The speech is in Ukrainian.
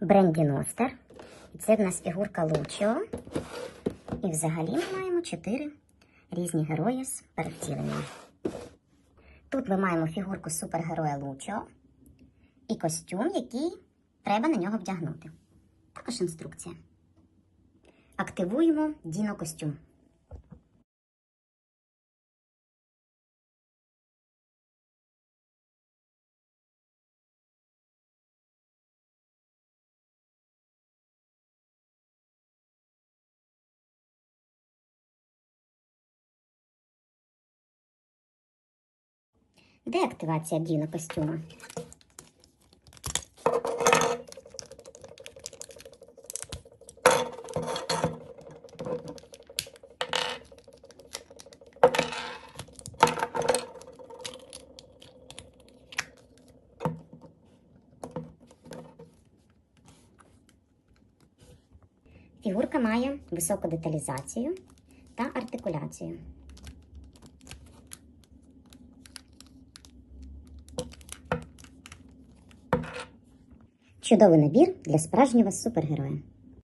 бренді Ностер. Це в нас фігурка Лучо. І взагалі ми маємо чотири різні герої з перевтіленням. Тут ми маємо фігурку супергероя Лучо і костюм, який треба на нього вдягнути. Також інструкція. Активуємо Діно костюм. Де активація Діно костюма? Фігурка має високу деталізацію та артикуляцію. Чудовий набір для справжнього супергероя.